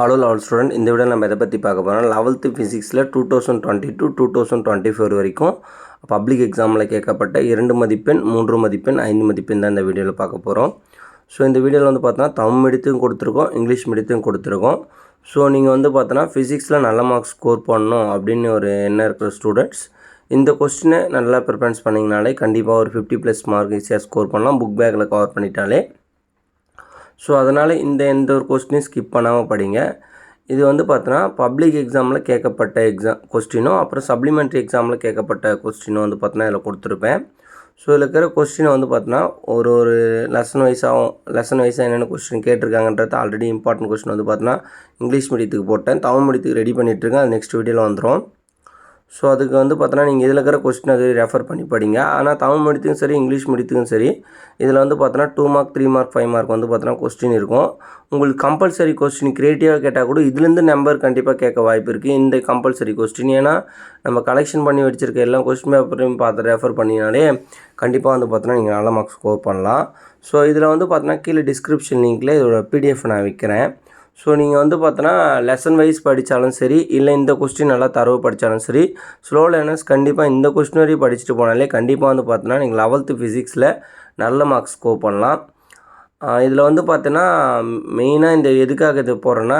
Hello level student இந்த விட நம்ம எதை பற்றி பார்க்க போகிறோம் லெவல்த்து ஃபிசிக்ஸில் two thousand twenty two two thousand twenty four வரைக்கும் பப்ளிக் எக்ஸாமில் கேட்கப்பட்ட இரண்டு மதிப்பெண் மூன்று மதிப்பெண் ஐந்து மதிப்பெண் தான் இந்த வீடியோவில் பார்க்க போகிறோம் ஸோ இந்த வீடியோவில் வந்து பார்த்தோன்னா தமிழ் மீடியத்தையும் கொடுத்துருக்கோம் இங்கிலீஷ் மீடியத்தையும் கொடுத்துருக்கோம். ஸோ நீங்கள் வந்து பார்த்தோன்னா ஃபிசிக்ஸில் நல்ல மார்க் ஸ்கோர் பண்ணணும் அப்படின்னு ஒரு எண்ணம் இருக்கிற ஸ்டூடெண்ட்ஸ் இந்த கொஸ்டினை நல்லா ப்ரிப்பரன்ஸ் பண்ணிங்கனாலே கண்டிப்பாக ஒரு ஃபிஃப்டி ப்ளஸ் மார்க் ஈஸியாக ஸ்கோர் பண்ணலாம். புக் பேக்கில் கவர் பண்ணிட்டாலே ஸோ அதனால் இந்த எந்த ஒரு கொஸ்டினையும் ஸ்கிப் பண்ணாமல் படிங்க. இது வந்து பார்த்தோன்னா பப்ளிக் எக்ஸாமில் கேட்கப்பட்ட எக்ஸாம் கொஸ்டினும் அப்புறம் சப்ளிமெண்ட்ரி எக்ஸாமில் கேட்கப்பட்ட கொஸ்டினும் வந்து பார்த்தோன்னா இதில் கொடுத்துருப்பேன். ஸோ இதில் இருக்கிற கொஸ்டினை வந்து பார்த்தோன்னா ஒரு ஒரு லெசன் வைஸாகவும் லெசன் வைஸாக என்னென்ன கொஸ்டின் கேட்டிருக்காங்கன்றது ஆல்ரெடி இம்பார்ட்டன்ட் கொஸ்டின் வந்து பார்த்தோன்னா இங்கிலீஷ் மீடியத்துக்கு போட்டேன். தமிழ் மீடியத்துக்கு ரெடி பண்ணிகிட்ருக்கேன் அது நெக்ஸ்ட் வீடியோவில் வந்துடும் ஸோ அதுக்கு வந்து பார்த்தோன்னா நீங்கள் இதில் இருக்கிற கொஸ்டின் அது ரெஃபர் பண்ணி படிங்க. ஆனால் தமிழ் மீடியத்துக்கும் சரி இங்கிலீஷ் மீடியத்துக்கும் சரி இதில் வந்து பார்த்தோன்னா two mark three mark five mark வந்து பார்த்தோன்னா கொஸ்டின் இருக்கும். உங்களுக்கு கம்பல்சரி கொஸ்டின் க்ரியேட்டிவாக கேட்டால் கூட இதுலேருந்து நம்பர் கண்டிப்பாக கேட்க வாய்ப்பு இருக்குது இந்த கம்பல்சரி கொஸ்டின் ஏன்னா நம்ம கலெக்ஷன் பண்ணி வச்சுருக்க எல்லா கொஸ்டின் பேப்பரையும் பார்த்து ரெஃபர் பண்ணினாலே கண்டிப்பாக வந்து பார்த்தோன்னா நீங்கள் நல்ல மார்க் ஸ்கோர் பண்ணலாம். ஸோ இதில் வந்து பார்த்தோன்னா கீழே டிஸ்கிரிப்ஷன் லிங்க்கில் இதோட பிடிஎஃப் நான் விற்கிறேன் ஸோ நீங்கள் வந்து பார்த்தோன்னா லெசன் வைஸ் படித்தாலும் சரி இல்லை இந்த கொஸ்டின் நல்லா தரவு படித்தாலும் சரி ஸ்லோ லேர்னர்ஸ் கண்டிப்பாக இந்த கொஸ்டின் வரையும் படிச்சுட்டு போனாலே கண்டிப்பாக வந்து பார்த்தோன்னா நீங்கள் லெவல்த்து ஃபிசிக்ஸில் நல்ல மார்க்ஸ் ஸ்கோர் பண்ணலாம். இதில் வந்து பார்த்தோன்னா மெயினாக இந்த எதுக்காக இது போகிறேன்னா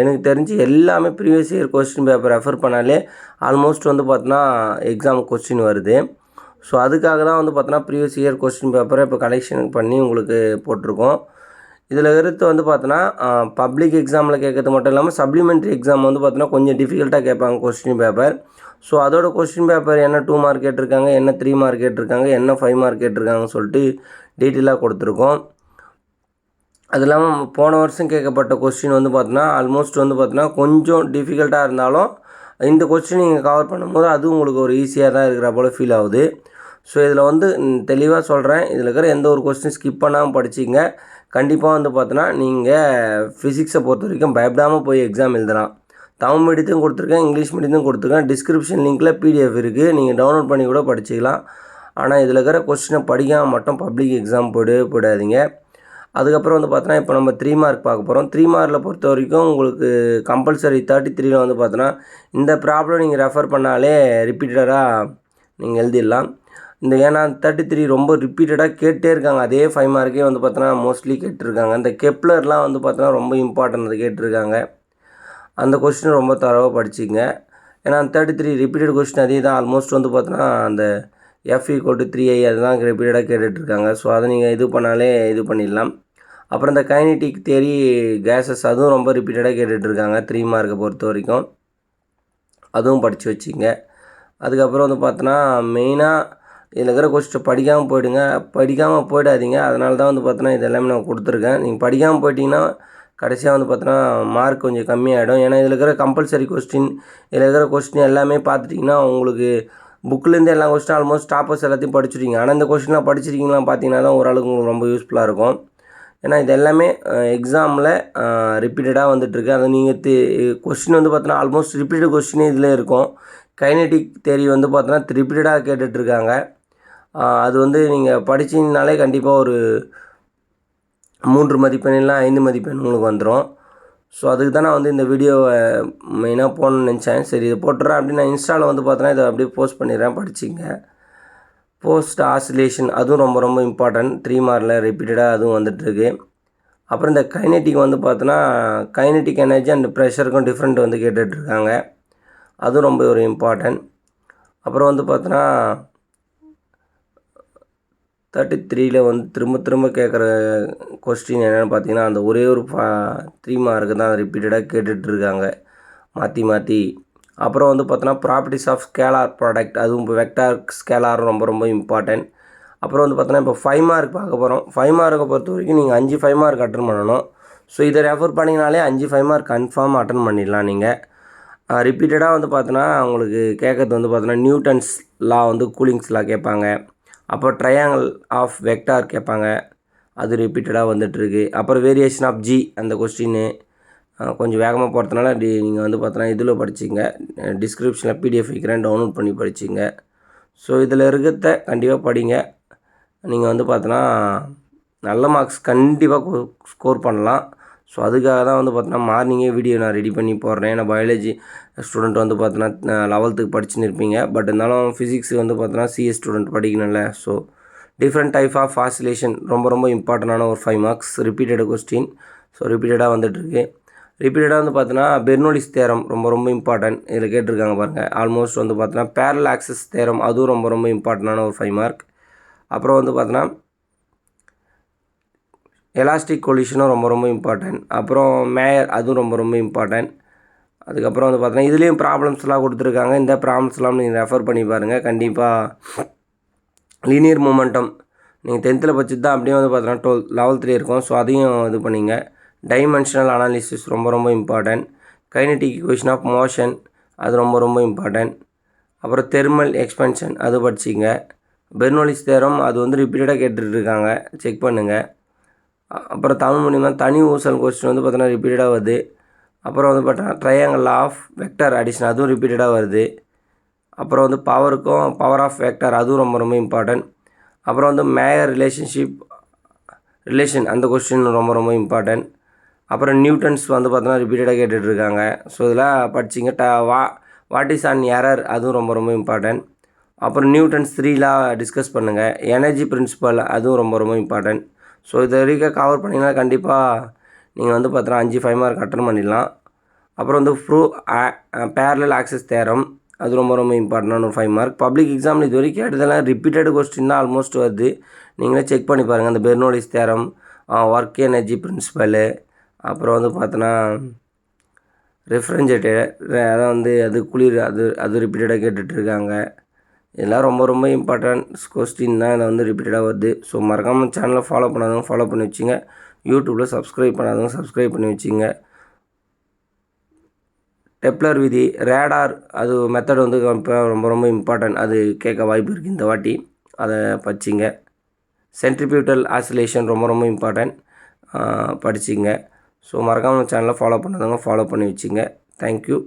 எனக்கு தெரிஞ்சு எல்லாமே previous year question paper refer பண்ணாலே ஆல்மோஸ்ட் வந்து பார்த்தோன்னா எக்ஸாம் கொஸ்டின் வருது. ஸோ அதுக்காக தான் வந்து பார்த்தோன்னா ப்ரீவியஸ் இயர் கொஸ்டின் பேப்பரை இப்போ கலெக்ஷன் பண்ணி உங்களுக்கு போட்டிருக்கோம். இதில் எடுத்து வந்து பார்த்தோன்னா பப்ளிக் எக்ஸாமில் கேட்கறது மட்டும் இல்லாமல் சப்ளிமெண்ட்ரி எக்ஸாம் வந்து பார்த்தோன்னா கொஞ்சம் டிஃபிகல்ட்டாக கேட்பாங்க கொஸ்டின் பேப்பர் ஸோ அதோட கொஸ்டின் பேப்பர் என்ன டூ மார்க் கேட்டிருக்காங்க என்ன த்ரீ மார்க் கேட்டிருக்காங்க என்ன ஃபைவ் மார்க் கேட்டிருக்காங்கன்னு சொல்லிட்டு டீட்டெயிலாக கொடுத்துருக்கோம். அது இல்லாமல் போன வருஷம் கேட்கப்பட்ட கொஸ்டின் வந்து பார்த்தோன்னா ஆல்மோஸ்ட் வந்து பார்த்தோன்னா கொஞ்சம் டிஃபிகல்ட்டாக இருந்தாலும் இந்த கொஸ்டின் நீங்கள் கவர் பண்ணும்போது அது உங்களுக்கு ஒரு ஈஸியாக தான் இருக்கிற போல் ஃபீல் ஆகுது. ஸோ இதில் வந்து தெளிவாக சொல்கிறேன் இதில் இருக்கிற எந்த ஒரு கொஸ்டின் ஸ்கிப் பண்ணாமல் படிச்சிங்க கண்டிப்பாக வந்து பார்த்தோன்னா நீங்கள் ஃபிசிக்ஸை பொறுத்த வரைக்கும் பயப்படாமல் போய் எக்ஸாம் எழுதலாம். தமிழ் மீடியத்தையும் கொடுத்துருக்கேன் இங்கிலீஷ் மீடியத்தையும் கொடுத்துருக்கேன். டிஸ்கிரிப்ஷன் லிங்க்கில் பிடிஎஃப் இருக்குது நீங்கள் டவுன்லோட் பண்ணி கூட படிச்சிக்கலாம். ஆனால் இதில் இருக்கிற கொஸ்டினை படிக்காமல் மட்டும் பப்ளிக் எக்ஸாம் போயிடவே போயிடாதீங்க அதுக்கப்புறம் வந்து பார்த்தோன்னா இப்போ நம்ம த்ரீ மார்க் பார்க்க போகிறோம் த்ரீ மார்க்கில் பொறுத்த வரைக்கும் உங்களுக்கு கம்பல்சரி தேர்ட்டி த்ரீல வந்து பார்த்தோன்னா இந்த ப்ராப்ளம் நீங்கள் ரெஃபர் பண்ணாலே ரிப்பீட்டடாக நீங்கள் எழுதிடலாம். இந்த ஏன்னா தேர்ட்டி த்ரீ ரொம்ப ரிப்பீட்டடாக கேட்டே இருக்காங்க. அதே ஃபைவ் மார்க்கே வந்து பார்த்தோன்னா மோஸ்ட்லி கேட்டிருக்காங்க. இந்த கெப்லர்லாம் வந்து பார்த்தோன்னா ரொம்ப இம்பார்ட்டன் அது கேட்டிருக்காங்க. அந்த கொஸ்டின் ரொம்ப தரவாக படிச்சிங்க. ஏன்னா தேர்ட்டி த்ரீ ரிப்பீட்டட் கொஸ்டின் அதே தான். ஆல்மோஸ்ட் வந்து பார்த்தோன்னா அந்த F equal to three I அதுதான் ரிப்பீட்டடாக கேட்டுட்ருக்காங்க ஸோ அதை நீங்கள் இது பண்ணாலே இது பண்ணிடலாம். அப்புறம் இந்த கைனட்டிக் தேரி கேஸஸ் அதுவும் ரொம்ப ரிப்பீட்டடாக கேட்டுட்ருக்காங்க த்ரீ மார்க்கை பொறுத்த வரைக்கும். அதுவும் படித்து வச்சிங்க. அதுக்கப்புறம் வந்து பார்த்தோன்னா மெயினாக இதில் இருக்கிற கொஸ்டின் படிக்காமல் போயிடுங்க. படிக்காமல் போயிடாதீங்க. அதனால தான் வந்து பார்த்தோன்னா இது எல்லாமே நான் கொடுத்துருக்கேன். நீங்கள் படிக்காமல் போயிட்டீங்கன்னா கடைசியாக வந்து பார்த்தோன்னா மார்க் கொஞ்சம் கம்மியாகிடும் ஏன்னா இதில் இருக்கிற கம்பல்சரி கொஸ்டின் இதில் இருக்கிற கொஸ்டின் எல்லாமே பார்த்துட்டிங்கன்னா உங்களுக்கு புக்கிலேருந்து எல்லா கொஸ்டின் ஆல்மோஸ்ட் டாப்பர்ஸ் எல்லாத்தையும் படிச்சிருக்கீங்க ஆனால் இந்த கொஸ்டின்லாம் படிச்சிருக்கீங்களா பார்த்தீங்கன்னா தான் ஓரளவுக்கு உங்களுக்கு ரொம்ப யூஸ்ஃபுல்லாக இருக்கும். ஏன்னா இது எல்லாமே எக்ஸாமில் ரிப்பீட்டடாக வந்துட்டுருக்கு. அது நீங்கள் தி கொஸ்டின் வந்து பார்த்தோன்னா ஆல்மோஸ்ட் ரிப்பீட்டட் கொஸ்டினே இதில் இருக்கும். கைனட்டிக் தேரி வந்து பார்த்தோன்னா ரிப்பீட்டடாக கேட்டுட்ருக்காங்க அது வந்து நீங்கள் படிச்சிங்கனாலே கண்டிப்பாக ஒரு மூன்று மதிப்பெண் இல்லை ஐந்து மதிப்பெண் உங்களுக்கு வந்துடும் ஸோ அதுக்கு தான் நான் வந்து இந்த வீடியோவை மெயினாக போகணுன்னு நினச்சேன். சரி இதை போட்டுறேன் அப்படின்னு நான் இன்ஸ்டாவில் வந்து பார்த்தோன்னா இதை அப்படியே போஸ்ட் பண்ணிடுறேன் படிச்சிங்க. போஸ்ட் ஆசிலேஷன் அதுவும் ரொம்ப ரொம்ப இம்பார்ட்டன்ட் த்ரீ மார்க்கில் ரிப்பீட்டடாக அதுவும் வந்துட்டுருக்கு அப்புறம் இந்த கைனெட்டிக் வந்து பார்த்தோன்னா கைனெட்டிக் எனர்ஜி அண்ட் ப்ரெஷருக்கும் டிஃப்ரெண்ட் வந்து கேட்டுட்ருக்காங்க அதுவும் ரொம்ப ஒரு இம்பார்ட்டன்ட் அப்புறம் வந்து பார்த்தோன்னா தேர்ட்டி த்ரீயில் வந்து திரும்ப திரும்ப கேட்குற கொஸ்டின் என்னென்னு பார்த்தீங்கன்னா அந்த ஒரே ஒரு ஃபா த்ரீ மார்க்கு தான் ரிப்பீட்டடாக கேட்டுட்ருக்காங்க. மாற்றி மாற்றி அப்புறம் வந்து பார்த்தோன்னா ப்ராப்பர்ட்டிஸ் ஆஃப் ஸ்கேலார் ப்ராடக்ட் அதுவும் இப்போ வெக்டார் ஸ்கேலார் ரொம்ப ரொம்ப இம்பார்ட்டன்ட் அப்புறம் வந்து பார்த்தோன்னா இப்போ ஃபைவ் மார்க் பார்க்க போகிறோம் ஃபைவ் மார்க்கை பொறுத்த வரைக்கும் நீங்கள் அஞ்சு ஃபைவ் மார்க் அட்டன் பண்ணணும். ஸோ இதை ரெஃபர் பண்ணிங்கனாலே அஞ்சு ஃபைவ் மார்க் கன்ஃபார்ம் அட்டன் பண்ணிடலாம் நீங்கள் ரிப்பீட்டடாக வந்து பார்த்தோன்னா உங்களுக்கு கேட்கறது வந்து பார்த்தோன்னா நியூட்டன்ஸ் லா வந்து கூலிங்ஸ் லா கேட்பாங்க அப்போ ட்ரையாங்கிள் ஆஃப் வெக்டார் கேட்பாங்க. அது ரிப்பீட்டடாக வந்துட்டுருக்கு. அப்புறம் வேரியேஷன் ஆஃப் ஜி அந்த கொஸ்டின்னு கொஞ்சம் வேகமாக போகிறதுனால டி நீங்கள் வந்து பார்த்தோன்னா இதில் படிச்சிங்க. டிஸ்கிரிப்ஷனில் பிடிஎஃப் வைக்கிறேன் டவுன்லோட் பண்ணி படிச்சிங்க. ஸோ இதில் இருக்கிறத கண்டிப்பாக படிங்க. நீங்கள் வந்து பார்த்தோன்னா நல்ல மார்க்ஸ் கண்டிப்பாக ஸ்கோர் பண்ணலாம். ஸோ அதுக்காக தான் வந்து பார்த்தோன்னா மார்னிங்கே வீடியோ நான் ரெடி பண்ணி போடுறேன். ஏன்னா பயாலஜி ஸ்டூடெண்ட் வந்து பார்த்தோன்னா லெவல்த்துக்கு படிச்சுன்னு இருப்பீங்க. பட் இருந்தாலும் ஃபிசிக்ஸ் வந்து பார்த்தோன்னா CS student படிக்கணும்ல. So different type of oscillation ரொம்ப ரொம்ப இம்பார்ட்டண்டான ஒரு five marks repeated question so ரிப்பீட்டடாக வந்துட்டுருக்கு. ரிப்பீட்டடாக வந்து பார்த்தோன்னா பெர்னோலிஸ் தேரம் ரொம்ப ரொம்ப இம்பார்ட்டன்ட் இதில் கேட்டிருக்காங்க பாருங்கள் ஆல்மோஸ்ட் வந்து பார்த்தோன்னா பேரல் ஆக்சஸ் தேரம் அதுவும் ரொம்ப ரொம்ப இம்பார்ட்டண்டான ஒரு ஃபைவ் மார்க் அப்புறம் வந்து பார்த்தோன்னா எலாஸ்டிக் கொலிஷனும் ரொம்ப ரொம்ப இம்பார்ட்டன்ட் அப்புறம் மேயர் அதுவும் ரொம்ப ரொம்ப இம்பார்ட்டன்ட் அதுக்கப்புறம் வந்து பார்த்தோன்னா இதுலேயும் ப்ராப்ளம்ஸ்லாம் கொடுத்துருக்காங்க. இந்த ப்ராப்ளம்ஸ்லாம் நீங்கள் ரெஃபர் பண்ணி பாருங்கள் கண்டிப்பாக லீனியர் மூமெண்டம் நீங்கள் டென்த்தில் படிச்சுட்டு தான் அப்படியே வந்து பார்த்தோன்னா டுவெல் லெவல்த்லேயே இருக்கும். ஸோ அதையும் இது பண்ணிங்க. டைமென்ஷனல் அனாலிசிஸ் ரொம்ப ரொம்ப important kinetic equation of motion அது ரொம்ப ரொம்ப இம்பார்ட்டன்ட் அப்புறம் தெர்மல் எக்ஸ்பென்ஷன் அது படிச்சிங்க. பெர்னோலிஸ் தேரம் அது வந்து ரிப்பீட்டடாக கேட்டுட்ருக்காங்க செக் பண்ணுங்கள் அப்புறம் தமிழ் மூலியமாக தனி ஊசல் கொஸ்டின் வந்து பார்த்தோன்னா ரிப்பீட்டடாக வருது. அப்புறம் வந்து பார்த்தோன்னா ட்ரையாங்கிள் ஆஃப் வெக்டர் அடிஷன் அதுவும் ரிப்பீட்டடாக வருது. அப்புறம் வந்து பவருக்கும் பவர் ஆஃப் வெக்டர் அதுவும் ரொம்ப ரொம்ப இம்பார்ட்டன்ட் அப்புறம் வந்து மேயர் ரிலேஷன்ஷிப் ரிலேஷன் அந்த கொஸ்டின் ரொம்ப ரொம்ப இம்பார்ட்டன்ட் அப்புறம் நியூட்டன்ஸ் வந்து பார்த்தோன்னா ரிப்பீட்டடாக கேட்டுட்ருக்காங்க. ஸோ இதெல்லாம் படிச்சிங்க. ட வா வாட் இஸ் அன் எரர் அதுவும் ரொம்ப ரொம்ப இம்பார்ட்டன்ட் அப்புறம் நியூட்டன்ஸ் த்ரீலாம் டிஸ்கஸ் பண்ணுங்கள் எனர்ஜி பிரின்சிபல் அதுவும் ரொம்ப ரொம்ப இம்பார்ட்டன்ட் ஸோ இது வரைக்கும் கவர் பண்ணிங்கன்னா கண்டிப்பாக நீங்கள் வந்து பார்த்தீங்கன்னா அஞ்சு ஃபைவ் மார்க் அட்டன் பண்ணிடலாம். அப்புறம் வந்து ப்ரூ பேரலல் ஆக்சஸ் தேரம். அது ரொம்ப ரொம்ப இம்பார்ட்டண்டான ஒரு ஃபைவ் மார்க் பப்ளிக் எக்ஸாமில் இது வரைக்கும் எடுத்ததெல்லாம் ரிப்பீட்டட் கொஸ்டின் தான் ஆல்மோஸ்ட் வருது. நீங்களே செக் பண்ணி பாருங்கள் அந்த Bernoulli's theorem work energy principle அப்புறம் வந்து பார்த்தோன்னா ரெஃப்ரிஜரேட்டர் அதான் வந்து அது குளிர் அது அது ரிப்பீட்டடாக கேட்டுட்ருக்காங்க இதெல்லாம் ரொம்ப ரொம்ப இம்பார்ட்டன்ஸ் கொஸ்டின் தான் இதில் வந்து ரிப்பீட்டடாக வருது. ஸோ மறக்காமல் சேனலை ஃபாலோ பண்ணாதவங்க ஃபாலோ பண்ணி வச்சுங்க. யூடியூப்பில் சப்ஸ்கிரைப் பண்ணாதவங்க சப்ஸ்கிரைப் பண்ணி வச்சுங்க. டெப்லர் விதி ரேடார் அது மெத்தட் வந்து இப்போ ரொம்ப ரொம்ப இம்பார்ட்டன்ட் அது கேட்க வாய்ப்பு இருக்குது இந்த வாட்டி. அதை படிச்சிங்க. சென்ட்ரிபியூட்டல் ஆசிலேஷன் ரொம்ப ரொம்ப இம்பார்ட்டன்ட் படிச்சிங்க. ஸோ மறக்காமல் சேனலை ஃபாலோ பண்ணாதவங்க ஃபாலோ பண்ணி வச்சுங்க. தேங்க்யூ